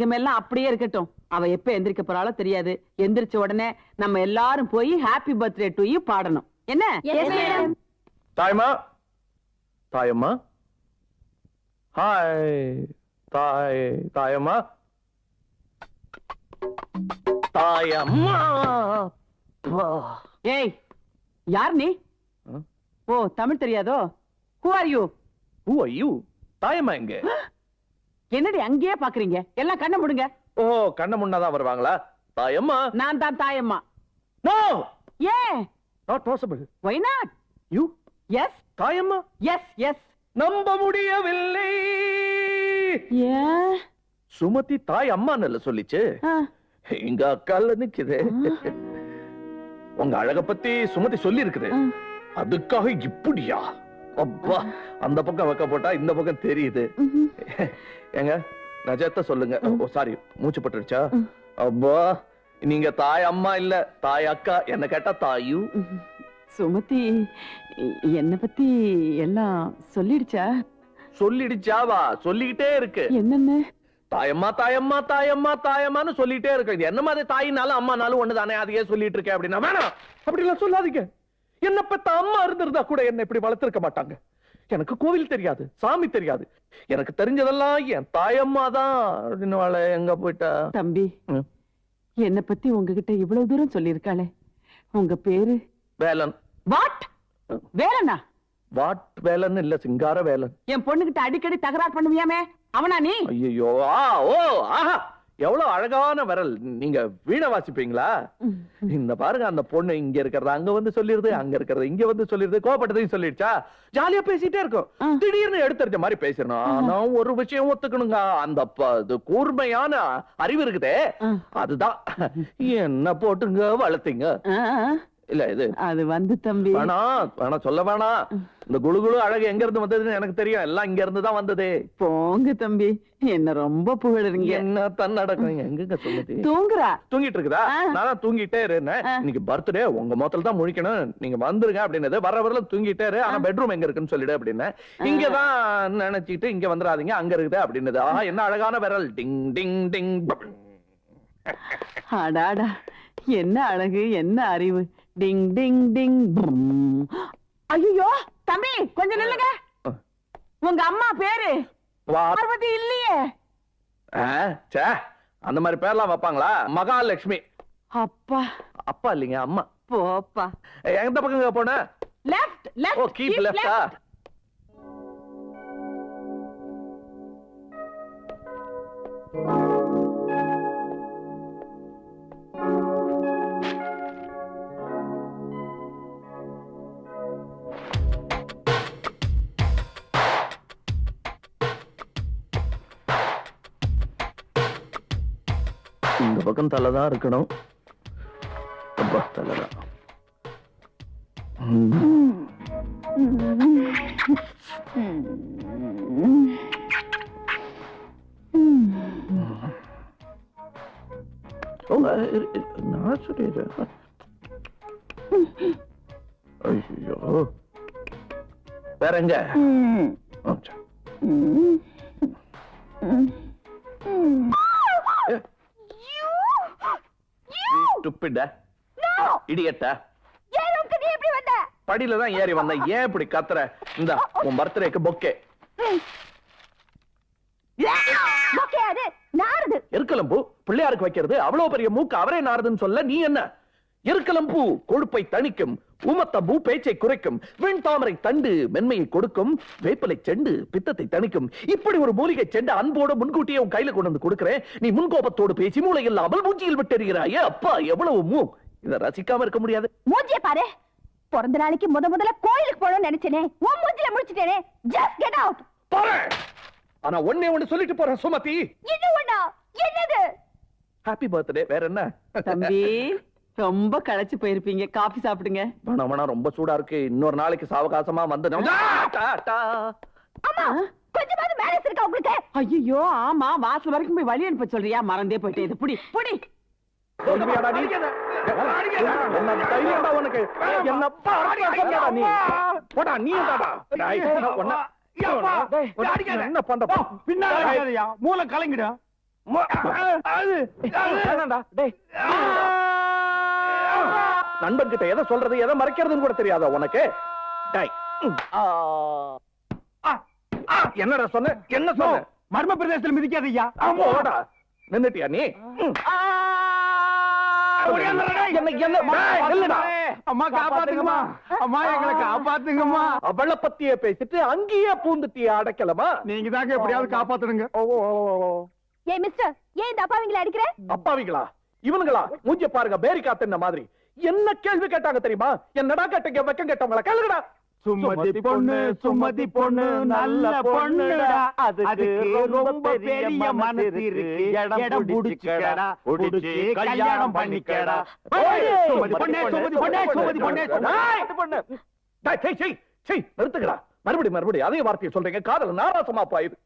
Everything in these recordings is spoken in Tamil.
எல்லாம் அப்படியே இருக்கட்டும். அவ எப்ப எந்திரிக்க போறாளோ தெரியாது. எந்திரிச்ச உடனே நம்ம எல்லாரும் போய் ஹாப்பி பர்த்டே டு யூ பாடணும். என்ன? தாயம்மா தாயம்மா? ஹாய் தாய் தாயம்மா? தாயம்மா. ஏய் யார் நீ? ஓ தமிழ் தெரியாதோ? Who are you Who are you? தாயம்மா எங்க? என்னடி அங்கேயே பாக்குறீங்க? எல்லாம் கண்ணை முடுங்க. ஓ கண்ண முன்னாதான் வருவாங்களா? தாயம்மா. நான் தான் தாயம்மா. நோ ஏன்? Not possible why not you yes Thayamma? Yes yes நம்ப முடியவில்லை. ஏன் சுமதி தாய் அம்மான்னு சொல்லிச்சு. ஆ, எங்க அக்கால நிக்குது. உங்க அழக பத்தி சுமதி சொல்லி இருக்குது. அதுக்காக இப்படியா? அப்பா அந்த பக்கம் வைக்க போட்டா இந்த பக்கம் தெரியுது. ஏங்க நஜத்த சொல்லுங்க. ஓ சாரி மூச்சு பட்டுருச்சா. அப்பா நீங்க தாய் அம்மா இல்ல தாய் அக்கா என்ன கேட்டா தாயு. சுமதி என்ன பத்தி எல்லாம் சொல்லிடுச்சா? சொல்லிடுச்சாவா? சொல்லிக்கிட்டே இருக்கு. என்னன்னு? தாயம்மா தாயம்மா தாயம்மா தாயம்மான்னு சொல்லிட்டே இருக்கு. இது என்ன மாதிரி தாயினாலும் அம்மானாலும் ஒண்ணுதானே? அதையே சொல்லிட்டு இருக்கேன் அப்படின்னா வேணாம். அப்படி எல்லாம் சொல்லாதீங்க. என்ன பெத்த அம்மா இருந்திருந்தா கூட என்ன இப்படி வளர்த்திருக்க மாட்டாங்க. எனக்கு கோவில் தெரியாது சாமி தெரியாது. எனக்கு தெரிஞ்சதெல்லாம் என் தாயம்மா தான் அப்படின்னு எங்க போயிட்டா? தம்பி. என்ன பத்தி உங்ககிட்ட இவ்வளவு தூரம் சொல்லியிருக்காளே. உங்க பேரு? வேலன். வாட்? வேலண்ணா வாட் வேலன் இல்ல சிங்கார வேலன். என் பொண்ணுகிட்ட அடிக்கடி தகராறு பண்ணுவியாமே? அவனா நீ? ஐயோ ஆ ஓ ஆஹா. எவ்வளவு அழகான விரல். நீங்க வீணை வாசிப்பீங்களா? இந்த பாருங்க அந்த பொண்ணு இங்க இருக்கிறத அங்க வந்து சொல்லிருது அங்க இருக்கிறத இங்க வந்து சொல்லிருது கோபப்பட்டதையும் சொல்லிடுச்சா? ஜாலியா பேசிட்டே இருக்கும். திடீர்னு எடுத்தறிஞ்ச மாதிரி பேசிடணும். ஆனா ஒரு விஷயம் ஒத்துக்கணுங்க. அந்த கூர்மையான அறிவு இருக்குதே. அதுதான். என்ன போட்டுங்க வளர்த்தீங்க. இல்ல இது அது வந்து தம்பி. வேணாம் வேணாம் சொல்ல வேணாம் இந்த குளு குளு அழகு எங்க இருந்து வந்ததுன்னு எனக்கு தெரியும். எல்லாம் இங்க இருந்து தான் வந்ததே. போங்க தம்பி. என்ன ரொம்ப புகழுறீங்க. என்ன தன்னடக்கம்? எங்கங்க சொல்லுது தூங்குறா. தூங்கிட்டு இருக்குதா. நான் தூங்கிட்டே இருந்தேன். இன்னைக்கு பர்த்டே உங்க மொத்தல தான் முழிக்கணும். நீங்க வந்துருங்க அப்படின்னது. வர வரல தூங்கிட்டே இரு. ஆனா பெட்ரூம் எங்க இருக்குன்னு சொல்லிடு அப்படின்னு இங்கதான் நினைச்சிட்டு இங்க வந்துடாதீங்க அங்க இருக்குது அப்படின்னது. ஆஹா என்ன அழகான விரல். டிங் டிங் டிங். அடாடா. என்ன அழகு என்ன அறிவு. டிங் டிங் டிங் ஐயோ தம்பி கொஞ்சம் நில்லுங்க. உங்க அம்மா பேரு? பார்வதி இல்லையே. ச்சே அந்த மாதிரி பேர்லாம் வைப்பாங்களா? மகாலட்சுமி. அப்பா. அப்பா இல்லைங்க அம்மா. போப்பா எந்த பக்கம் போன? லெஃப்ட் ஓ லெஃப்ட் கீப் லெஃப்டா இந்த பக்கம் தலை தான் இருக்கணும். அப்பா உங்க இரு- இரு- நான் சொல்லிடுறேன்? ஐயோ. வேற எங்க? Stupid ஆ? இடியட்டா. படியில தான் ஏறி வந்தேன். ஏன் இப்படி கத்துற? இந்த உன் பர்த்டேக்கு பொக்கே எருக்கலம்பூ பிள்ளையாருக்கு வைக்கிறது அவ்வளவு பெரிய மூக்கு அவரே நாறுதுன்னு சொல்ல நீ என்ன? எருக்கலம்பூ கொழுப்பை தணிக்கும் ஊமத்தம்பூ பேச்சை குறைக்கும் வெண் தாமரை தண்டு மென்மையை கொடுக்கும் வேப்பிலை செண்டு பித்தத்தை தணிக்கும். இப்படி ஒரு மூலிகை செண்டு அன்போட முன்கூட்டியே உன் கையில கொண்டு வந்து கொடுக்கிறேன். நீ முன்கோபத்தோடு பேசி மூளை இல்லாமல் மூஞ்சியில் விட்டெறிகிறாயே அப்பா எவ்வளவு மூ? இதை ரசிக்காம இருக்க முடியாது. மூஞ்சிய பாரு. பிறந்த நாளைக்கு முத முதல்ல கோயிலுக்கு போகணும்னு நினைச்சேனே. உன் மூஞ்சில முடிச்சிட்டேனே ஜஸ்ட் கெட் அவுட் போறேன் ஆனா ஒண்ணே ஒண்ணு சொல்லிட்டு போறேன் சுமதி. இது ஒண்ணா? என்னது? ஹாப்பி பர்த்டே வேற என்ன? தம்பி. ரொம்ப களைச்சு போயிருப்பீங்க. காபி சாப்பிடுங்க. வேணாம் வேணாம் ரொம்ப சூடா இருக்கு. இன்னொரு நாளைக்கு சாவகாசமா வந்து கொஞ்சமாவது மேனஸ் இருக்கா உங்களுக்கு. ஐயோ ஆமா வாசல் வரைக்கும் போய் வழி அனுப்ப சொல்றியா? மறந்தே போயிட்டே இது. புடி புடி? என்ன பண்ற? பின்னாடி மூளை கலங்கிடும். நண்பன் கிட்ட எதை சொல்றது எதை மறைக்கிறதுன்னு கூட தெரியாதா உனக்கு. என்னடா சொன்ன? என்ன சொன்ன? மர்ம பிரதேசத்தில் மிதிக்காதய்யா ஆமா ஓடா நின்னுட்டியா நீ. அம்மா காப்பாத்துங்கம்மா. அம்மா எங்களை காப்பாத்துங்கம்மா. அவளை பத்தியே பேசிட்டு அங்கேயே பூந்துட்டிய அடைக்கலமா? நீங்க தாங்க எப்படியாவது காப்பாத்துடுங்க ஓ, ஓ, ஓ, ஓ. ஏய் மிஸ்டர் ஏன் இந்த அப்பாவிங்களை அடிக்கிற? அப்பாவிங்களா? இவனுங்களா? மூஞ்ச பாருங்க பேரி காத்துன மாதிரி? என்ன கேள்வி கேட்டாங்க தெரியுமா? என்னடா கேட்டீங்க வெக்கம் கேட்டவங்களா? கேளுங்கடா. சுமதி பொண்ணு சுமதி பொண்ணு நல்ல பொண்ணுடா. அதுக்கு ரொம்ப பெரிய மனசு இருக்கு. இடம் புடிச்சுக்கடா. புடிச்சு கல்யாணம் பண்ணிக்கடா. சுமதி பொண்ணே சுமதி பொண்ணே சுமதி பொண்ணே. டேய், இது பண்ணு. டேய், சீ, சீ, சீ, நிறுத்துக்கடா. மறுபடி மறுபடி அதே வார்த்தையை சொல்றீங்க. காதல் நாராசமா பாயுது.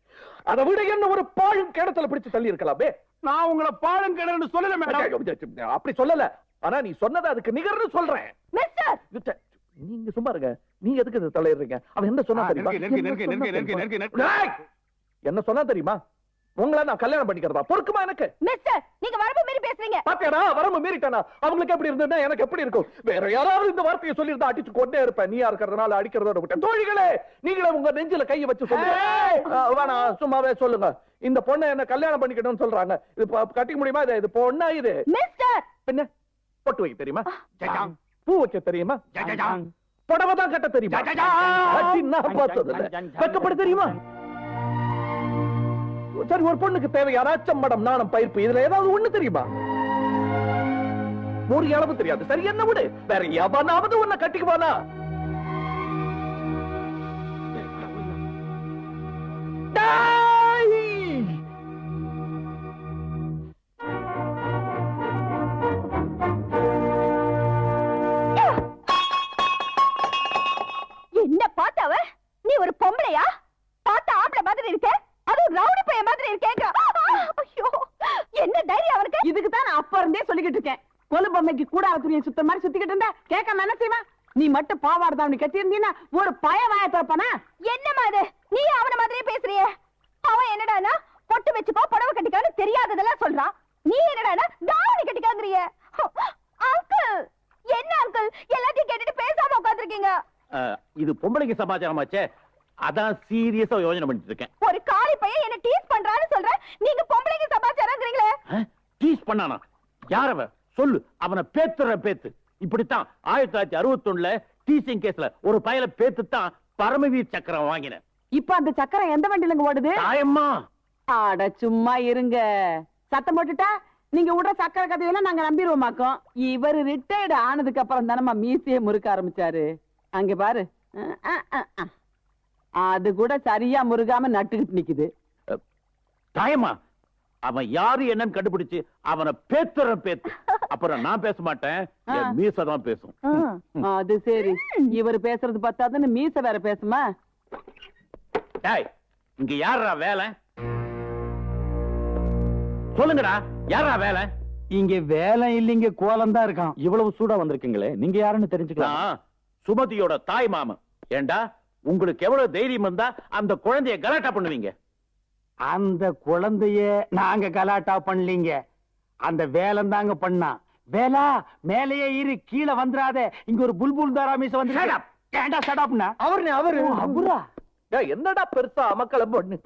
அதை விட என்ன ஒரு பாழும் கிணத்துல பிடிச்சு தள்ளி இருக்கலாமே நான் உங்களை பாலம் கிணறு சொல்லல மேடம். அப்படி சொல்லல. ஆனா நீ சொன்னது அதுக்கு நிகர்னு சொல்றேன். நீங்க சும்மா இருங்க. நீங்க எதுக்கு தலையிடுறீங்க? அவன் என்ன சொன்னா தெரியுமா? என்ன சொன்னா தெரியுமா? உங்களை நான் கல்யாணம் பண்ணிக்கிறதா? பொறுக்குமா எனக்கு? மிஸ்டர் நீங்க வரம்பு மீறி பேசுறீங்க. பாத்தியாடா வரம்பு மீறிட்டானா? அவங்களுக்கு எப்படி இருந்ததுன்னா எனக்கு எப்படி இருக்கும்? வேற யாராவது இந்த வார்த்தையை சொல்லியிருந்தா அடிச்சு கொண்டே இருப்பேன். நீயா இருக்கிறதுனால அடிக்கிறதோட விட்டேன் தோழிகளே நீங்களே உங்க நெஞ்சில கையை வச்சு சொல்லுங்க. சும்மாவே சொல்லுங்க. இந்த பொண்ணை என்ன கல்யாணம் பண்ணிக்கணும்னு சொல்றாங்க. இது ப- கட்டிக்க முடியுமா? இது இது பொண்ணா இது? மிஸ்டர் பின்ன? பொட்டு வைக்க தெரியுமா. பூ வைக்க தெரியுமா. புடவை தான் கட்ட தெரியுமா? பார்த்தது இல்ல. வெட்கப்பட தெரியுமா? சரி ஒரு பொண்ணுக்கு தேவையான அச்சம்படம் நாணம் பயிர்ப்பு இதுல ஏதாவது ஒண்ணு தெரியுமா? ஒரு அளவு தெரியாது. சரி என்ன விடு. வேற எவனாவது உன்னை கட்டிக்குவானா? தாவணி கட்டி இருந்தீன்னா ஒரு பய வாய திறப்பானா? என்னம்மா இது நீ அவன மாதிரியே பேசுறியே. அவன் என்னடானா பொட்டு வச்சுக்கோ புடவை கட்டிக்கோன்னு தெரியாததெல்லாம் சொல்றான். நீ என்னடானா தாவணி கட்டிக்காங்கறிய அங்கிள்! என்ன அங்கிள்? எல்லாத்தையும் கேட்டுட்டு பேசாம உட்கார்ந்திருக்கீங்க. அஹ், இது பொம்பளைக்கு சமாச்சாரமாச்சே. அதான் சீரியஸா யோசனை பண்ணிட்டு இருக்கேன் ஒரு காளி பையன் என்ன டீஸ் பண்றான்னு சொல்ற நீங்க பொம்பளைக்கு சமாச்சாரங்கிறீங்களே. டீஸ் பண்ணானா? யாரவ சொல்லு. அவனை பேத்துற பேத்து. இப்படித்தான் ஆயிரத்தி தொள்ளாயிரத்தி அறுபத்தொன்னுல டீசிங் கேஸ்ல ஒரு பயல பேத்து தான் பரமவீர் சக்கரம் வாங்கினேன். இப்ப அந்த சக்கரம் எந்த வண்டியிலங்க ஓடுது? தாயம்மா. ஆட சும்மா இருங்க. சத்தம் போட்டுட்டா நீங்க விடுற சக்கரை கதையெல்லாம் நாங்க நம்பிடுவோமாக்கோம். இவர் ரிட்டையர்டு ஆனதுக்கு அப்புறம் தானம்மா மீசையே முறுக்க ஆரம்பிச்சாரு. அங்க பாரு. அது கூட சரியா முருகாம நட்டுக்கிட்டு நிக்குது. தாயம்மா அவன் யாரு என்னன்னு கண்டுபிடிச்சு அவனை பேத்துற பேத்து. அப்புறம் நான் பேச மாட்டேன். என் மீச தான் பேசும். அது சரி. இவர் பேசுறது பத்தாதுன்னு மீச வேற பேசுமா? டேய் இங்க யாரா வேலை? சொல்லுங்கடா யாரா வேலை? இங்க வேலை இல்லைங்க கோலம் தான் இருக்கான். இவ்வளவு சூடா வந்திருக்கீங்களே நீங்க யாருன்னு தெரிஞ்சுக்கலாம். சுமதியோட தாய் மாமன். ஏண்டா உங்களுக்கு எவ்வளவு தைரியம் இருந்தா அந்த குழந்தைய கலாட்டா பண்ணுவீங்க? அந்த குழந்தைய நாங்க கலாட்டா பண்ணலீங்க. அந்த வேலம் தாங்க பண்ணா. வேலா மேலேயே இரு கீழே வந்துராத இங்க ஒரு புல்புல் தாராமீச வந்து. ஏண்டா சடாப்னா அவரு. அவரு அவரா என்னடா பெருசா அமக்கள பொண்ணு?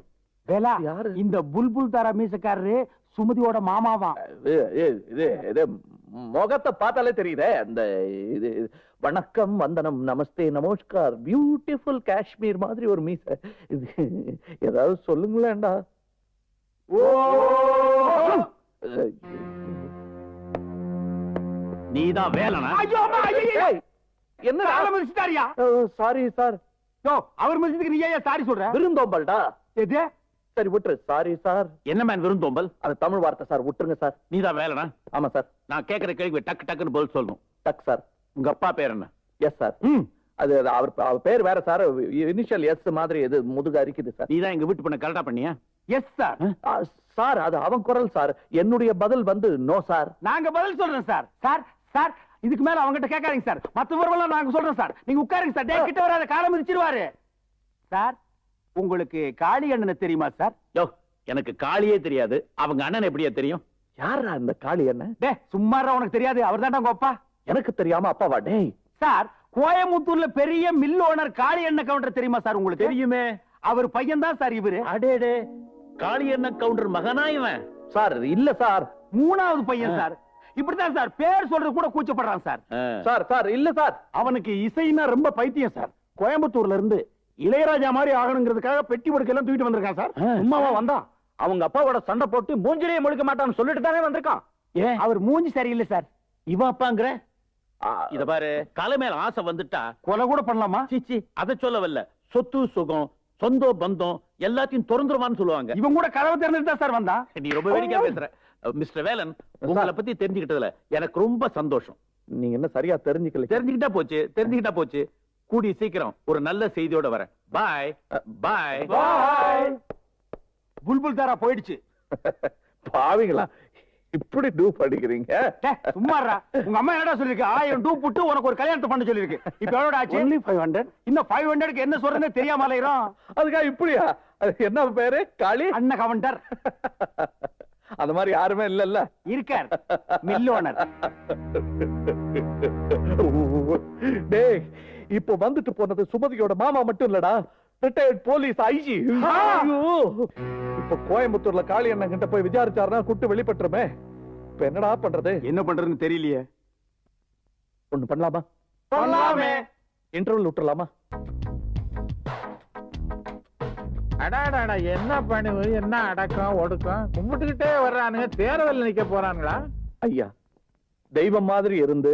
வேலா யாரு? இந்த புல்புல் தாரா மீசக்காரரு சுமதியோட மாமாவாம் இது இது- முகத்தை பார்த்தாலே தெரியுதே. அந்த இது வணக்கம் வந்தனம் நமஸ்தே நமஸ்கார் பியூட்டிஃபுல் காஷ்மீர் மாதிரி ஒரு மீச. இது ஏதாவது சொல்லுங்களேன்டா. நீதான் வேலைனா? காலை மிதிச்சிட்டாரியா? சாரி சார் யோ, அவர் மிதிச்சதுக்கு நீ ஏன் சாரி சொல்ற? விருந்தோம்பல்டா? எது? சரி விட்டுரு. சாரி சார் என்ன மேன் விருந்தோம்பல்? அது தமிழ் வார்த்தை சார் விட்டுருங்க சார் நீதான் வேலைனா? ஆமா சார் நான் கேக்குற கேள்வி டக்கு டக்குன்னு பதில் சொல்லணும். டக் சார் உங்க அப்பா பேர் என்ன? எஸ் சார் ம். அது அவர் அவர் பேர் வேற சார் இனிஷியல் எஸ் மாதிரி இது முதுகு அரிக்குது சார் நீதான் எங்க வீட்டு பண்ண கரெக்டா பண்ணியா? எஸ் சார் சார் அது அவன் குரல் சார் என்னுடைய பதில் வந்து நோ சார் நாங்க பதில் சொல்றோம் சார் சார் சார் இதுக்கு மேல அவங்ககிட்ட கேட்காதீங்க சார் மத்த விவரம்லாம் நாங்க சொல்றோம் சார் நீங்க உட்காருங்க சார் டேய், கிட்ட வராத காலம் மிதிச்சிருவாரு சார் உங்களுக்கு காளி அண்ணனை தெரியுமா சார் யோ எனக்கு காளியே தெரியாது. அவங்க அண்ணன் எப்படியா தெரியும். யாரா இந்த காளி என்ன டே சும்மாரா உனக்கு தெரியாது. அவர் உங்க அப்பா. எனக்கு தெரியாம அப்பாவா டேய். சார் கோயம்புத்தூர்ல பெரிய மில் ஓனர் காளி எண்ணெய் கவுண்டர் தெரியுமா சார் உங்களுக்கு? தெரியுமே. அவர் பையன் தான் சார் இவரு. அடேடே. காளி அண்ணன் கவுண்டர் மகனா இவன்? சார் இல்ல சார். மூணாவது பையன் சார். இப்படிதான் சார். பேர் சொல்றது கூட கூச்சப்படுறான் சார். சார் சார் இல்ல சார். அவனுக்கு இசைனா ரொம்ப பைத்தியம் சார். கோயம்புத்தூர்ல இருந்து இளையராஜா மாதிரி ஆகணுங்கிறதுக்காக பெட்டி படுக்கையெல்லாம் தூக்கிட்டு வந்திருக்கான் சார். சும்மாவா வந்தான். அவங்க அப்பாவோட சண்டை போட்டு மூஞ்சிலேயே முழுக்க மாட்டான்னு சொல்லிட்டு தானே வந்திருக்கான். ஏன்? அவர் மூஞ்சி சரியில்லை சார். இவன் அப்பாங்கிற? இத பாரு கலை மேல ஆசை வந்துட்டா கொலை கூட பண்ணலாமா? சீச்சி அத சொல்ல வரல சொத்து சுகம் சொந்த பந்தம் எல்லாத்தையும் திறந்துருவான்னு சொல்லுவாங்க. இவன் கூட கதவை திறந்துட்டு தான் சார் வந்தான் நீ ரொம்ப வேடிக்கையா பேசுற. மிஸ்டர் வேலன் உங்களை பத்தி தெரிஞ்சுக்கிட்டதுல எனக்கு ரொம்ப சந்தோஷம். நீங்க என்ன சரியா தெரிஞ்சுக்கல? தெரிஞ்சுக்கிட்டா போச்சு தெரிஞ்சுக்கிட்டா போச்சு. கூடி சீக்கிரம் ஒரு நல்ல செய்தியோட வரேன். பாய். பாய். Bye. புல்புல் தாரா போயிடுச்சு. பாவிங்களா. இப்படி டூ படிக்கிறீங்க டே, சும்மாடா உங்க அம்மா என்னடா சொல்லிருக்கு? ஆயிரம் டூ புட்டு உனக்கு ஒரு கல்யாணத்தை பண்ண சொல்லிருக்கு. இப்ப எவ்வளவு ஆச்சு? Only 500? இன்னும் ஃபைவ் ஹண்ட்ரட்க்கு என்ன சொல்றேன்னு தெரியாம அலையிறோம். அதுக்காக இப்படியா? அது என்ன பேரு? காளி? அண்ணன் கவுண்டர். அந்த மாதிரி யாருமே இல்லல்ல. இருக்கார். மில் ஓனர் டேய் இப்போ வந்துட்டு போனது சுமதியோட மாமா மட்டும் இல்லடா. ரிட்டையர்ட் போலீஸ் ஐஜி இப்ப கோயம்புத்தூர்ல காளி அண்ணன் கிட்ட போய் விசாரிச்சாருன்னா குட்டு வெளிப்பட்டுருமே. இப்ப என்னடா பண்றது? என்ன பண்றதுன்னு தெரியலையே. ஒண்ணு பண்ணலாமா? பண்ணலாமே. இன்டர்வல் விட்டுறலாமா? அடாடாடா என்ன பணிவு என்ன அடக்கம் ஒடுக்கம்? கும்பிட்டுக்கிட்டே வர்றானுங்க. தேர்தல் நிக்க போறானுங்களா? ஐயா தெய்வம் மாதிரி இருந்து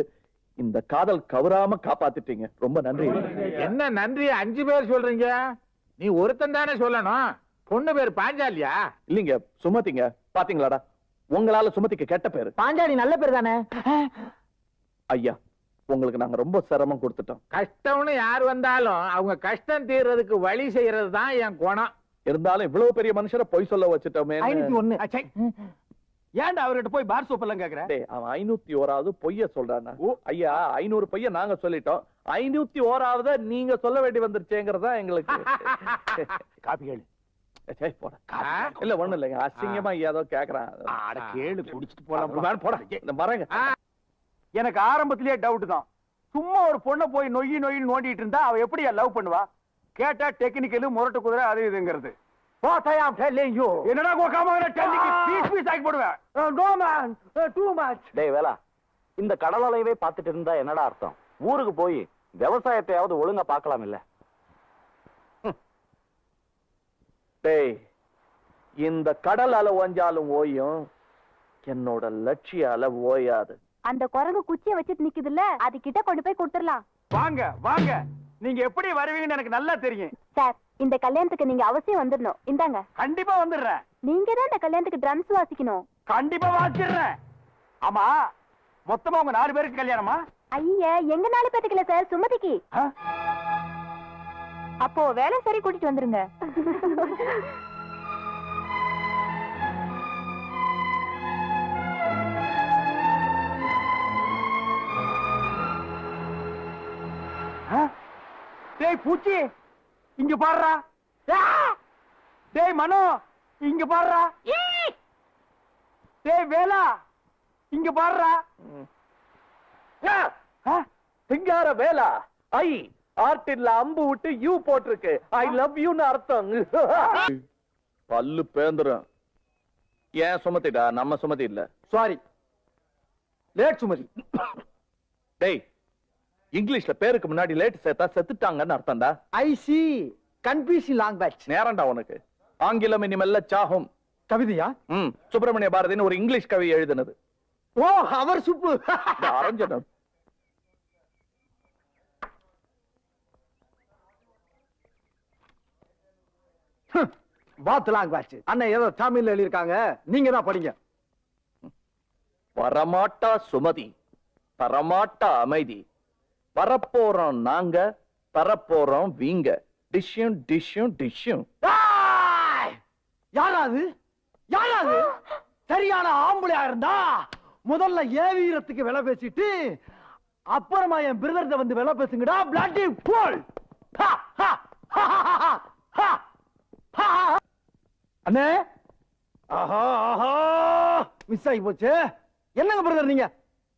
இந்த காதல் கவராம காப்பாத்திட்டீங்க. ரொம்ப நன்றி. என்ன நன்றி? அஞ்சு பேர் சொல்றீங்க? நீ ஒருத்தன் தானே சொல்லணும். பொண்ணு பேர் பாஞ்சாலியா? இல்லீங்க சுமதிங்க. பாத்தீங்களாடா? உங்களால சுமதிக்கு கெட்ட பேரு. பாஞ்சாலி நல்ல பேர் தானே? ஐயா உங்களுக்கு நாங்க ரொம்ப சிரமம் கொடுத்துட்டோம். கஷ்டம்னு யார் வந்தாலும் அவங்க கஷ்டம் தீர்றதுக்கு வழி செய்யறது தான் என் குணம். இருந்தாலும் இவ்வளவு பெரிய மனுஷரை பொய் சொல்ல வச்சுட்டோமே ஒண்ணு. ஏன்டா அவர்கிட்ட போய் பார் சோப் எல்லாம் கேக்குற? டேய், அவன் ஐநூத்தி ஓராவது பொய்ய சொல்றானா ஐயா ஐநூறு பொய்ய நாங்க சொல்லிட்டோம். ஐநூத்தி ஓராவது நீங்க சொல்ல வேண்டி வந்துருச்சேங்கிறதா எங்களுக்கு. காப்பி கேளு? இல்ல ஒண்ணு இல்லைங்க. அசிங்கமா ஏதோ கேக்குறான். அட கேளு குடிச்சிட்டு போலாம், போடா. இந்த மரங்க. எனக்கு ஆரம்பத்திலேயே டவுட் தான். சும்மா ஒரு பொண்ணை போய் நொய்யி நொய்யி நோண்டிட்டு இருந்தா அவ எப்படி லவ் பண்ணுவா? கேட்டா டெக்னிக்கலு முரட்டு குதிரை அது இதுங்கிறது. என்னடா கோக்காம டெல்லிக்கு பீஸ் பீஸ் ஆக்கி போடுவேன்? நோ மேன் டூ மச் டேய் வேலா இந்த கடல் அலையவே பார்த்துட்டு இருந்தா என்னடா அர்த்தம்? ஊருக்கு போய் விவசாயத்தையாவது ஒழுங்கா பார்க்கலாம் இல்ல? டேய் இந்த கடல் அலை ஓஞ்சாலும் ஓயும் என்னோட லட்சிய அலை ஓயாது. அந்த குரங்கு குச்சியை வச்சுட்டு நிக்குதுல்ல அது கிட்ட கொண்டு போய் கொடுத்துடலாம். வாங்க வாங்க. நீங்க எப்படி வருவீங்கன்னு எனக்கு நல்லா தெரியும். சார் இந்த கல்யாணத்துக்கு நீங்க அவசியம் வந்துடணும் இந்தாங்க. கண்டிப்பா வந்துடுறேன். நீங்க தான் இந்த கல்யாணத்துக்கு ட்ரம்ஸ் வாசிக்கணும். கண்டிப்பா வாச்சிடுறேன் ஆமா மொத்தமா உங்க நாலு பேருக்கு கல்யாணமா? ஐய எங்க நாலு பேத்துக்கு இல்ல சார் சுமதிக்கு? அப்போ வேலை சரி கூட்டிட்டு வந்துருங்க. பூச்சி. இங்க பாடுறா. டேய் மனோ இங்க பாடுறா. டேய் வேலா இங்க பாடுறா? சிங்கார வேலா ஐ ஆர்டின்ல அம்பு விட்டு யூ போட்டிருக்கு. ஐ லவ் யூன்னு அர்த்தம். பல்லு பேந்துரும். ஏன் சுமத்திடா நம்ம சுமதி இல்ல. Sorry late Sumathi. டேய் இங்கிலீஷ்ல பேருக்கு முன்னாடி லேட் சேர்த்தா செத்துட்டாங்கன்னு அர்த்தம்டா. ஐ சி கன்ஃபியூஷன் லாங்குவேஜ் நேரம்டா உனக்கு. ஆங்கிலம் இனிமெல்ல சாகும். கவிதையா? ம் சுப்பிரமணிய பாரதின்னு ஒரு இங்கிலீஷ் கவி எழுதினது. ஓ அவர் சுப்பு. அரஞ்சனம் பாத் லாங்குவேஜ் அண்ணன் ஏதோ தமிழ்ல எழுதியிருக்காங்க. நீங்க தான் படிங்க. வரமாட்டா சுமதி தரமாட்டா அமைதி. வரப்போறோம் நாங்க தரப்போறோம் வீங்க. டிஷ்யும் டிஷ்யும் டிஷ்யும் யாராது யாராது சரியான ஆம்பளையா இருந்தா முதல்ல ஏவீரத்துக்கு விலை பேசிட்டு அப்புறமா என் பிரதர்த வந்து விலை பேசுங்கடா பிளாட்டி போல் அண்ணே? ஆஹா ஆஹா. மிஸ் ஆகி போச்சு. என்னங்க பிரதர் நீங்க?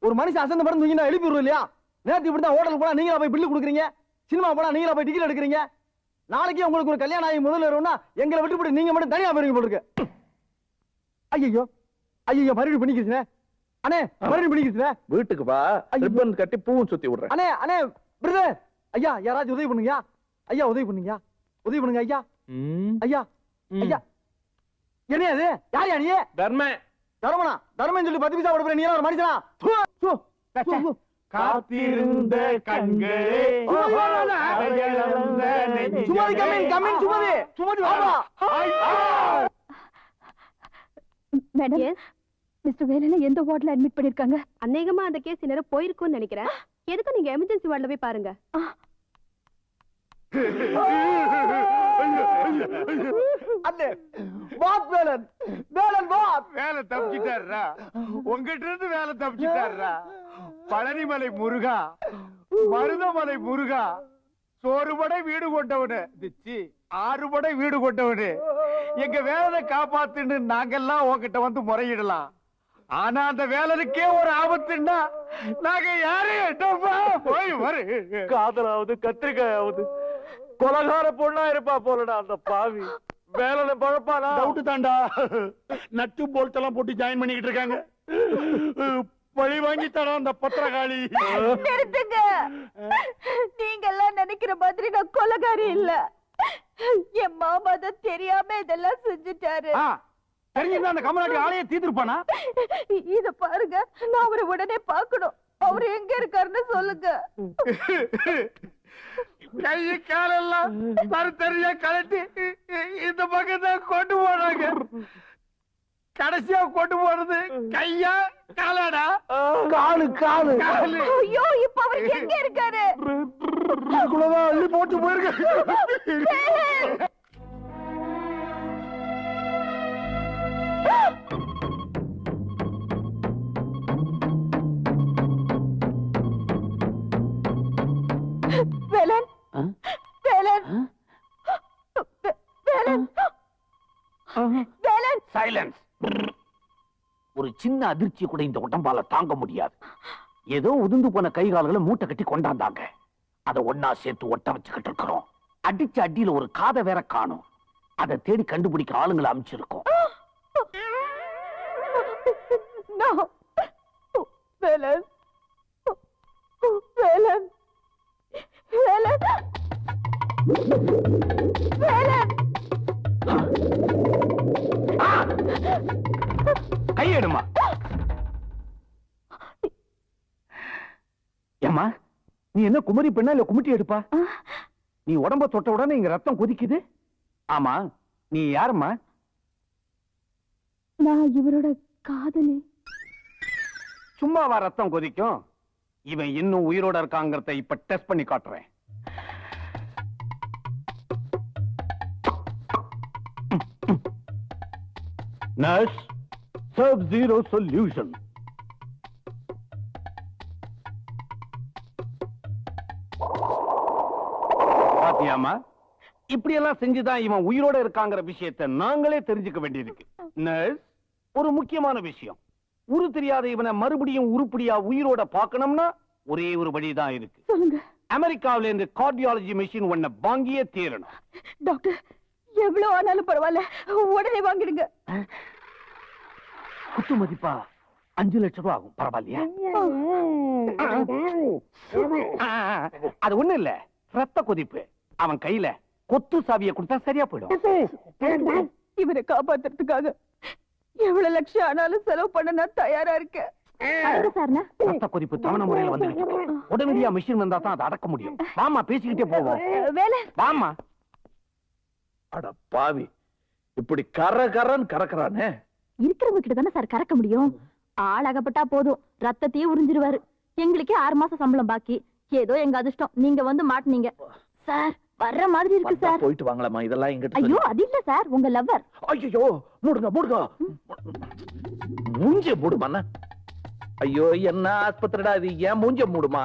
ஒரு மனுஷன் அசந்த படம் தூங்கினா எழுப்பி விடுவோம் இல்லையா? நேத்து இப்படி தான் ஹோட்டல் போனா நீங்களா போய் பில்லு கொடுக்குறீங்க? சினிமா போனா நீங்களா போய் டிக்கெட் எடுக்கிறீங்க? நாளைக்கு உங்களுக்கு ஒரு கல்யாணம் ஆகி முதல்ல வரும்னா எங்களை விட்டுப்பட்டு நீங்க மட்டும் தனியா போயிருங்க போல இருக்கு. ஐயோ ஐயோ மறுபடியும் பண்ணிக்கிறீங்க அண்ணே மறுபடியும் பண்ணிக்கிறீங்க வீட்டுக்கு வா. ரிப்பன் கட்டி பூவும் சுத்தி விடுறேன். அண்ணே அண்ணே பிரதர் ஐயா யாராச்சும் உதவி பண்ணுங்க ஐயா உதவி பண்ணுங்க உதவி பண்ணுங்க ஐயா. ஐயா ஐயா. என்ன அது யார் நீ? தர்ம தர்மனா? தர்மன் சொல்லி பத்து பைசா கொடுக்குற நீ ஒரு மனுஷனா. காத்திருந்த கண்களே. Sumathi come in come in Sumathi Sumathi madam mister வேலையில எந்த வார்டுல அட்மிட் பண்ணிருக்காங்க அநேகமா அந்த கேஸ் நேரம் போயிருக்கும்னு நினைக்கிறேன். எதுக்கு நீங்க எமர்ஜென்சி வார்டுல போய் பாருங்க. அண்ணே வாத் வேலன். வேலன் வாத் வேலை தப்பிச்சிட்டாருடா. உங்ககிட்ட இருந்து வேலை தப்பிச்சிட்டாருடா. பழனிமலை முருகா மருதமலை முருகா சோறுபடை வீடு கொண்டவனு. திச்சி ஆறுபடை வீடு கொண்டவனு. எங்க வேலனை காப்பாத்துன்னு நாங்கெல்லாம் உன்கிட்ட வந்து முறையிடலாம். ஆனா அந்த வேலனுக்கே ஒரு ஆபத்துன்னா நாங்க யாரையும். போய் வரு. காதலாவது கத்திரிக்காயாவது. கொலகார பொண்ணா இருப்பா போலடா அந்த பாவி. வேலை பழப்பானா? டவுட் தான்டா. நட்டு போல்ட் எல்லாம் போட்டு ஜாயின் பண்ணிக்கிட்டு இருக்காங்க. பழி வாங்கி தரான் அந்த பத்திரகாளி. நிறுத்துங்க. நீங்க எல்லாம் நினைக்கிற மாதிரி நான் கொலகாரி இல்ல. என் மாமா தான் தெரியாம இதெல்லாம் செஞ்சுட்டாரு. தெரிஞ்சிருந்தா அந்த கமலாட்டி ஆளையே தீர்த்திருப்பானா? இத பாருங்க நான் அவரை உடனே பார்க்கணும். அவரு எங்க இருக்காருன்னு சொல்லுங்க. கையை காலெல்லாம் தருத்தறியா கலட்டி இந்த பக்கம் தான் கொண்டு போனாங்க கடைசியா கொண்டு போறது கையா காலாடா காலு காலு காலு ஐயோ இப்ப அவருக்கு எங்க இருக்காரு போட்டு போயிருக்க சின்ன அதிர்ச்சி கூட இந்த உடம்பால தாங்க முடியாது. ஏதோ உதிர்ந்து போன கை கால்களை மூட்டை கட்டி கொண்டாந்தாங்க. அதை ஒன்னா சேர்த்து ஒட்ட வச்சுக்கிட்டு இருக்கிறோம். அடிச்ச அடியில ஒரு காதை வேற காணும். அதை தேடி கண்டுபிடிக்க ஆளுங்களை அமைச்சிருக்கோம். No. வேலன். வேலன். வேலன். வேலன். கையெடுமா? ஏம்மா நீ என்ன குமரி பெண்ணா இல்ல குமிட்டி எடுப்பா? நீ உடம்ப தொட்ட உடனே இங்க ரத்தம் கொதிக்குது? ஆமா நீ யாரும்மா? நான் இவரோட காதலி. சும்மாவா ரத்தம் கொதிக்கும்? இவன் இன்னும் உயிரோட இருக்காங்கிறத இப்ப டெஸ்ட் பண்ணி காட்டுறேன். நர்ஸ் ஜீரோ சொல்யூஷன் பாத்தியாமா இப்படி எல்லாம் செஞ்சுதான் இவன் உயிரோட இருக்காங்கிற விஷயத்தை நாங்களே தெரிஞ்சுக்க வேண்டியிருக்கு. நர்ஸ் ஒரு முக்கியமான விஷயம். உரு தெரியாத இவனை மறுபடியும் உருப்படியா உயிரோட பார்க்கணும்னா ஒரே ஒரு வழிதான் இருக்கு. அமெரிக்காவில இருந்து கார்டியாலஜி மிஷின் ஒன்ன வாங்கியே தீரணும் டாக்டர் எவ்வளவு ஆனாலும் பரவாயில்ல. உடனே வாங்கிடுங்க. குத்து மதிப்பா அஞ்சு லட்சம் ரூபாய் ஆகும். பரவாயில்லையா? அது ஒண்ணு இல்ல. ரத்த கொதிப்பு. அவன் கையில கொத்து சாவியை கொடுத்தா சரியா போயிடும். இவரை காப்பாத்துறதுக்காக எவ்வளவு லட்சம் ஆனாலும் செலவு பண்ண நான் தயாரா இருக்கேன். ரத்த கொதிப்பு தவணை முறையில இருக்கு. உடனடியா மிஷின் வந்தா தான் அதை அடக்க முடியும். வாமா பேசிக்கிட்டே போவோம். வேலை? வாமா அட பாவி. இப்படி கர கரன்னு கறக்குறானே. இருக்கிறவங்க கிட்ட தானே சார் கறக்க முடியும்? ஆள் அகப்பட்டா போதும். ரத்தத்தையே உறிஞ்சிருவாரு. எங்களுக்கே ஆறு மாசம் சம்பளம் பாக்கி. ஏதோ எங்க அதிர்ஷ்டம். நீங்க வந்து மாட்டுனீங்க. சார் வர்ற மாதிரி இருக்கு சார். போயிட்டு வாங்கலாமா? இதெல்லாம் எங்கிட்ட ஐயோ அது இல்ல சார். உங்க லவ்வர். ஐயோ மூடுங்க மூடுங்க. மூஞ்ச மூடுமா? ஐயோ என்ன ஆஸ்பத்திரிடா இது? ஏன் மூஞ்ச மூடுமா?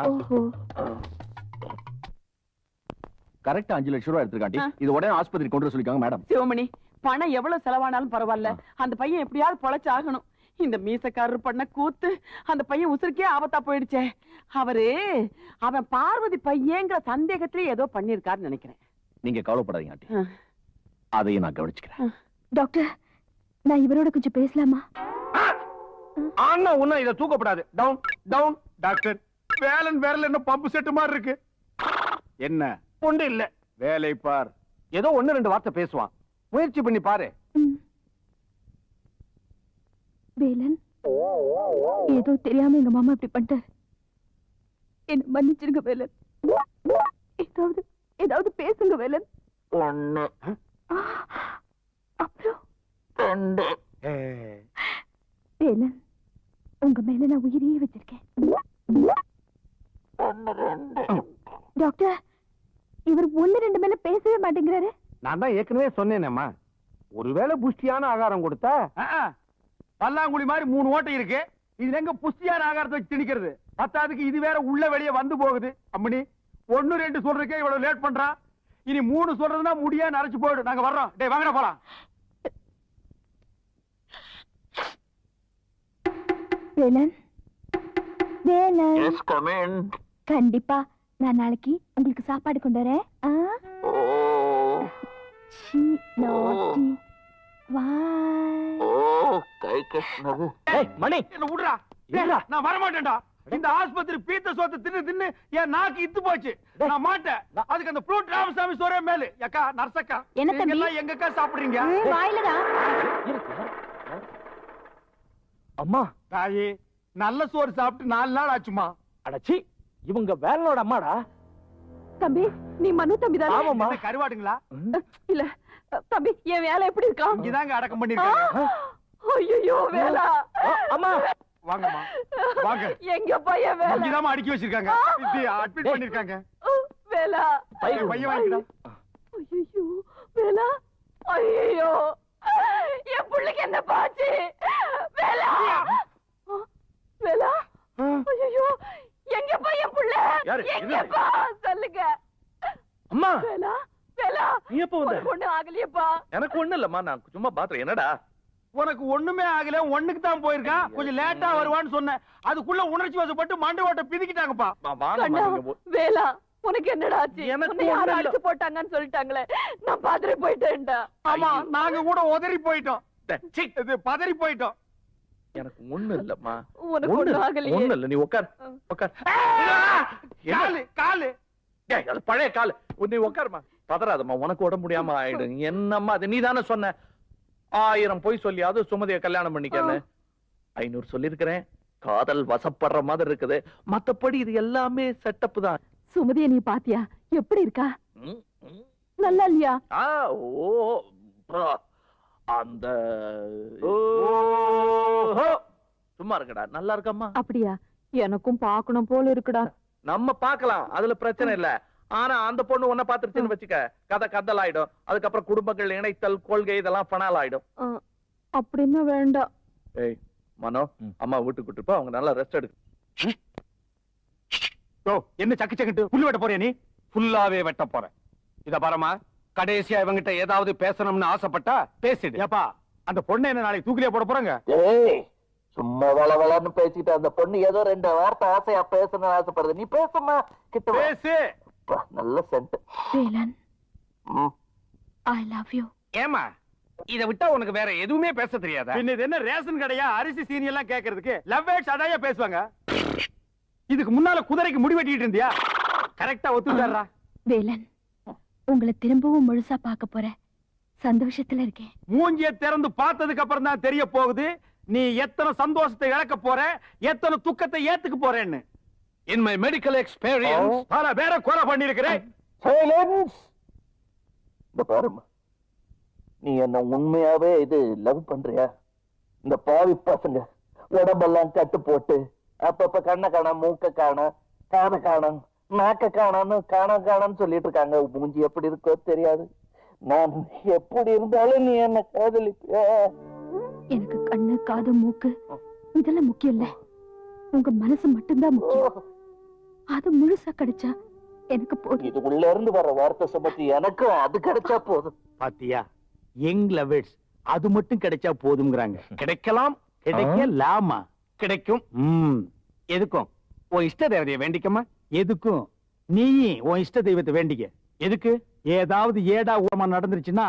கரெக்டா அஞ்சு லட்சம் ரூபாய் எடுத்துருக்காண்டி. இது உடனே ஆஸ்பத்திரி கொண்டு வர சொல்லிருக்காங்க மேடம். சிவமணி பணம் எவ்வளவு செலவானாலும் பரவாயில்ல. அந்த பையன் எப்படியாவது பொழைச்சாகணும். இந்த மீசக்காரர் பண்ண கூத்து அந்த பையன் உசுருக்கே ஆபத்தா போயிடுச்சே. அவரு அவன் பார்வதி பையங்கிற சந்தேகத்திலே ஏதோ பண்ணிருக்காருன்னு நினைக்கிறேன். நீங்க கவலைப்படாதீங்க ஆண்டி. அதையும் நான் கவனிச்சுக்கிறேன். டாக்டர் நான் இவரோட கொஞ்சம் பேசலாமா? ஆனா உன்ன இத தூக்கப்படாது. Down down doctor. வேலன் வேறல என்ன பம்பு செட்டு மாதிரி இருக்கு. என்ன? ஒன்று இல்ல. வேலை பார். ஏதோ ஒண்ணு ரெண்டு வார்த்தை பேசுவான். முயற்சி பண்ணி பாரு. வேலன் ஏதோ தெரியாம எங்க மாமா இப்படி பண்ணிட்டாரு என்ன மன்னிச்சிருங்க வேலன். ஏதாவது ஏதாவது பேசுங்க வேலன். ஒண்ணு. ஆ, அப்புறம்? ரெண்டு. வேலன் உங்க மேல நான் உயிரையே வச்சிருக்கேன். டாக்டர் இவர் ஒண்ணு ரெண்டு மேல பேசவே மாட்டேங்கிறாரு. நான் தான் ஏற்கனவே சொன்னேனேம்மா. ஒருவேளை புஷ்டியான ஆகாரம் கொடுத்தா? பல்லாங்குழி மாதிரி மூணு ஓட்டை இருக்கு. இதுல எங்க புஷ்டியான ஆகாரத்தை வச்சு திணிக்கிறது? பத்தாவதுக்கு இது வேற உள்ள வெளியே வந்து போகுது. அம்மணி ஒண்ணு ரெண்டு சொல்றதுக்கே இவ்வளவு லேட் பண்றான் இனி மூணு சொல்றதுன்னா முடியா நரைச்சு போயிடும். நாங்க வர்றோம். டேய் வாங்கடா போலாம். வேலன். வேலன். கண்டிப்பா. நான் நாளைக்கு உங்களுக்கு சாப்பாடு கொண்டு வரேன். சீ, naughty. Why? ஓ கை கட்டினது ஏய் மணி. என்ன விடுறா டேய், நான் வர மாட்டேன்டா இந்த ஆஸ்பத்திரி பீத்த சோத்தை தின்னு தின்னு என் நாக்கு இத்து போச்சு. நான் மாட்டேன். அதுக்கு அந்த ப்ளூட் ராமசாமி சோரே மேலு. அக்கா நர்சக்கா என்ன தம்பி? எல்லாம் எங்கக்கா சாப்பிடுறீங்க? வாயிலதான் அம்மா. தாயி நல்ல சோறு சாப்பிட்டு நாலு நாள் ஆச்சுமா? அடச்சி இவங்க வேலனோட அம்மாடா. தம்பி நீ மனு தம்பி தானே கருவாடுங்களா? இல்ல தம்பி என் வேலை எப்படி இருக்கா? இங்கதாங்க அடக்கம் பண்ணிருக்காங்க ஐயோ வேலா. அம்மா. வாங்கம்மா. வாங்க. எங்க பையன் வேலை? இங்கதாம்மா அடுக்கி வச்சிருக்காங்க. இது அட்மிட் பண்ணிருக்காங்க வேலா. ஏய், பையன் வாங்கிடா ஐயோ வேலா. ஐயோ என் புள்ளைக்கு என்ன பாச்சு வேலா. வேலா. ஐயோ எங்க பையன் புள்ள? யாரு? எங்கப்பா அம்மா! வேலா வேலா! நீ எப்ப வந்த? ஒரு பொண்ணு ஆகலையப்பா. எனக்கு ஒண்ணு இல்லம்மா நான் சும்மா பாத்துறேன் என்னடா? உனக்கு ஒண்ணுமே ஆகல ஒண்ணுக்கு தான் போயிருக்கான். கொஞ்சம் லேட்டா வருவான்னு சொன்னேன். அதுக்குள்ள உணர்ச்சி வசப்பட்டு மண்டை ஓட்ட பிதிக்கிட்டாங்கப்பா. வேலா உனக்கு என்னடா ஆச்சு? எனக்கு யாரும். அடிச்சு போட்டாங்கன்னு சொல்லிட்டாங்களே. நான் பாத்துட்டு போயிட்டேன்டா. ஆமா. நாங்க கூட உதறி போயிட்டோம். டே, சீ, இது பதறி போயிட்டோம். எனக்கு ஒண்ணு இல்லம்மா. உனக்கு ஒண்ணு ஒண்ணு ஆகலையே. ஒண்ணு இல்ல நீ உட்கார் உட்கார்? காலு காலு. அது பழைய கால். நீ உட்காருமா பதறாதம்மா உனக்கு உடம்பு முடியாம ஆயிடும் என்னம்மா அது? நீ தானே சொன்ன. ஆயிரம் பொய் சொல்லியாவது சுமதிய கல்யாணம் பண்ணிக்கன்னு. ஐநூறு சொல்லிருக்கிறேன் காதல் வசப்படுற மாதிரி இருக்குது. மத்தபடி இது எல்லாமே செட்டப் தான். சுமதிய நீ பாத்தியா? எப்படி இருக்கா. நல்லா இல்லையா? ஆ, ஓ ப்ரோ. அந்த சும்மா இருக்கடா. நல்லா இருக்கம்மா. அப்படியா? எனக்கும் பாக்கணும் போல இருக்குடா. நம்ம பார்க்கலாம். அதுல பிரச்சனை இல்ல. ஆனா அந்த பொண்ணு உன்ன பாத்துருச்சுன்னு வச்சுக்க கதை கதல் ஆயிடும் அதுக்கப்புறம் குடும்பங்கள் இணைத்தல் கொள்கை இதெல்லாம் பணால் ஆயிடும் அப்படின்னு வேண்டாம். ஏய் மனோ அம்மா வீட்டுக்கு கூட்டு போ அவங்க நல்லா ரெஸ்ட் எடுக்கு. ஓ என்ன சக்கு சக்கிட்டு புல்லு வெட்ட போறியா நீ? ஃபுல்லாவே வெட்ட போறேன். இத பாரமா கடைசியா இவங்கிட்ட ஏதாவது பேசணும்னு ஆசைப்பட்டா பேசிடு. ஏப்பா அந்த பொண்ணை என்ன நாளைக்கு தூக்கிலே போட போறாங்க? ஏய் சும்மா வள வளன்னு பேசிட்டு அந்த பொண்ணு ஏதோ ரெண்டு வார்த்தை ஆசையா பேசணும்னு ஆசைப்படுது. நீ பேசுமா கிட்ட. பேசு. அப்பா, நல்ல scent Velan I love you ஏமா இத விட்டா உனக்கு வேற எதுவுமே பேச தெரியாதா? பின்ன இது என்ன ரேஷன் கடையா அரிசி சீனி எல்லாம் கேக்குறதுக்கு லவ் வேட்ஸ் அதாயா பேசுவாங்க? இதுக்கு முன்னால குதிரைக்கு முடி வெட்டிட்டு இருந்தியா? கரெக்டா ஒத்துக்காரா வேலன் உங்களை திரும்பவும் முழுசா பார்க்க போறேன். சந்தோஷத்துல இருக்கேன். மூஞ்சிய திறந்து பார்த்ததுக்கு அப்புறம் தான் தெரிய போகுது. நீ எத்தனை சந்தோஷத்தை இழக்க போற? எத்தனை துக்கத்தை ஏத்துக்க போறேன்னு? இன் மை மெடிக்கல் எக்ஸ்பீரியன்ஸ் பல பேரை கொலை பண்ணிருக்கிறேன் சைலன்ஸ் இந்த பாருமா நீ என்ன உண்மையாவே இது லவ் பண்றியா? இந்த பாவி பசங்க உடம்பெல்லாம் கட்டு போட்டு அப்பப்ப கண்ணை காணோம் மூக்க காணோம் காதை காணோம் நாக்க காணோம்னு காணோம் காணோம்னு சொல்லிட்டு இருக்காங்க. மூஞ்சி எப்படி இருக்கோ தெரியாது. நான் எப்படி இருந்தாலும் நீ என்ன காதலிப்பியா எனக்கு கண்ணு காது மூக்கு இதெல்லாம் முக்கியம் இல்ல. உங்க மனசு மட்டும்தான் முக்கியம். அது முழுசா கிடைச்சா எனக்கு போதும். இது உள்ள இருந்து வர வார்த்தை சுமத்தி எனக்கும் அது கிடைச்சா போதும். பாத்தியா யங் லவர்ஸ் அது மட்டும் கிடைச்சா போதுங்கிறாங்க கிடைக்கலாம் கிடைக்கலாமா கிடைக்கும். ம். எதுக்கும்? உன் இஷ்ட தேவதையை வேண்டிக்கமா எதுக்கும்? நீ உன் இஷ்ட தெய்வத்தை வேண்டிக்க. எதுக்கு? ஏதாவது ஏடா ஊரமா நடந்துருச்சுன்னா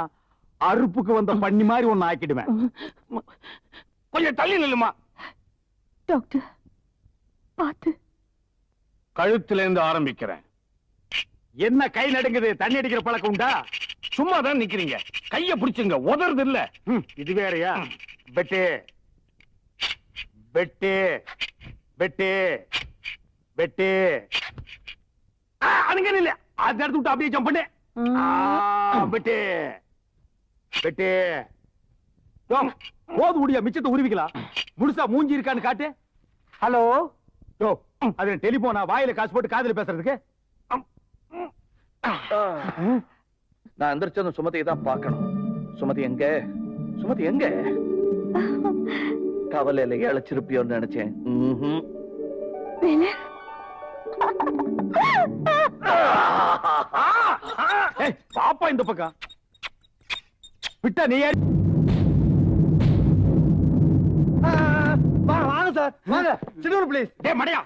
அறுப்புக்கு வந்த பண்ணி மாதிரி ஒன்னு ஆக்கிடுவேன். கொஞ்சம் தள்ளி நில்லுமா? டாக்டர் பாத்து கழுத்துல இருந்து ஆரம்பிக்கிறேன். என்ன கை நடுங்குது? தண்ணி அடிக்கிற பழக்கம் உண்டா? சும்மா தான் நிக்கிறீங்க. கைய பிடிச்சுங்க. உதறது இல்ல இது வேறயா? பெட்டு பெட்டு பெட்டு பெட்டு ஆ, அணுங்க இல்ல அது எடுத்து விட்டு அப்படியே ஜம்ப் பண்ணு. பெட்டு பெட்டு. போது முடியா மிச்சத்தை உருவிக்கலாம் முழுசா மூஞ்சி இருக்கான்னு காட்டு. ஹலோ? யோ அது டெலிபோனா? வாயில காசு போட்டு காதுல பேசுறதுக்கு? நான் எந்திரிச்சதும் சுமதியை தான் பார்க்கணும். சுமதி எங்க? சுமதி எங்க? கவலையில இழைச்சிருப்பியோன்னு நினைச்சேன். பாப்பா இந்த பக்கம். விட்டா நீ? வாங்க சார். வாங்க. சின்னூர் ப்ளீஸ் டேய் மடையா.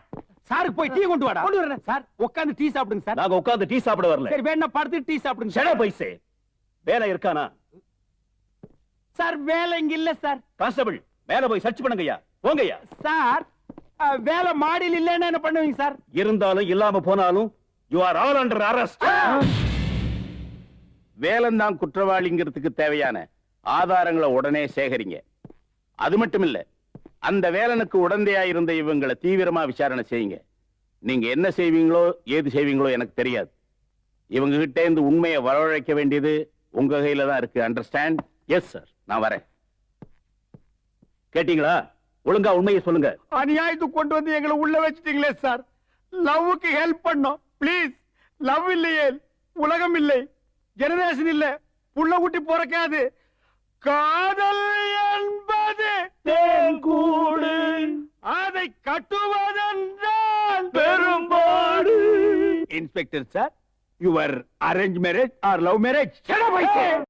சாருக்கு போய் டீ கொண்டு வாடா. கொண்டு வரேன் சார் உட்கார்ந்து டீ சாப்பிடுங்க சார் நாங்க உட்கார்ந்து டீ சாப்பிட வரல. சரி வேணா படுத்து டீ சாப்பிடுங்க செட பைசே வேலை இருக்கானா? சார் வேலை இங்க இல்ல சார் கான்ஸ்டபிள் மேல போய் சர்ச் பண்ணுங்கய்யா போங்கய்யா சார் வேலை மாடியில் இல்லைன்னா என்ன பண்ணுவீங்க சார் இருந்தாலும் இல்லாம போனாலும் you are all under arrest வேலந்தான் குற்றவாளிங்கிறதுக்கு தேவையான ஆதாரங்களை உடனே சேகரிங்க. அது மட்டும் இல்ல அந்த வேலனுக்கு உடந்தையா இருந்த இவங்களை தீவிரமா விசாரணை செய்யுங்க. நீங்க என்ன செய்வீங்களோ ஏது செய்வீங்களோ எனக்கு தெரியாது. இவங்க கிட்ட இருந்து உண்மையை வரவழைக்க வேண்டியது உங்க கையில தான் இருக்கு. அண்டர்ஸ்டாண்ட் எஸ் சார் நான் வரேன். கேட்டீங்களா? ஒழுங்கா உண்மையை சொல்லுங்க. அநியாயத்துக்கு கொண்டு வந்து எங்களை உள்ள வச்சிட்டீங்களே சார் லவ்வுக்கு ஹெல்ப் பண்ணோம். ப்ளீஸ் லவ் இல்லையே. உலகம் இல்லை. ஜெனரேஷன் இல்ல. புள்ள குட்டி பிறக்காது. காதல் என்பது தேன்கூடு அதை கட்டுவதென்றால் பெரும்பாடு inspector sir your arrange marriage or love marriage